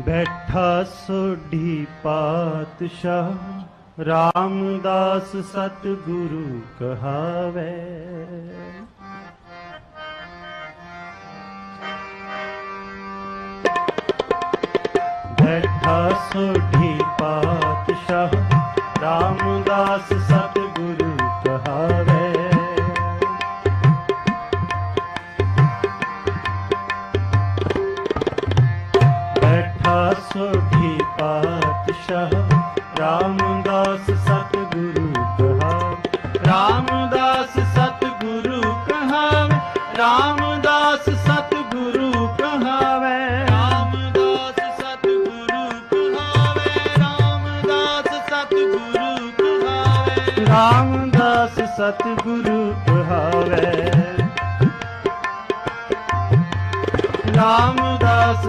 ਬੈਠਾ ਸੋਢੀ ਪਾਤਸ਼ਾਹ ਰਾਮਦਾਸ ਸਤਿਗੁਰੂ ਕਹਾਵੇ। ਬੈਠਾ ਸੋਢੀ ਪਾਤਸ਼ਾਹ ਰਾਮਦਾਸ ਸਤ ਬੈਠਾ ਪਾਤਸ਼ਾਹ ਰਾਮਦਾਸ ਸਤਿਗੁਰੂ ਕਹਾ ਰਾਮਦਾਸ ਸਤਿਗੁਰੂ ਕਹਾਵੇ ਰਾਮਦਾਸ ਸਤਿਗੁਰੂ ਕਹਾਵੇ ਰਾਮਦਾਸ ਸਤਿਗੁਰੂ ਕਹਾਵੇ ਰਾਮਦਾਸ ਸਤਿਗੁਰੂ ਕਹਾਵੇ ਰਾਮਦਾਸ ਸਤਿਗੁਰੂ ਕਹਾਵੇ ਰਾਮਦਾਸ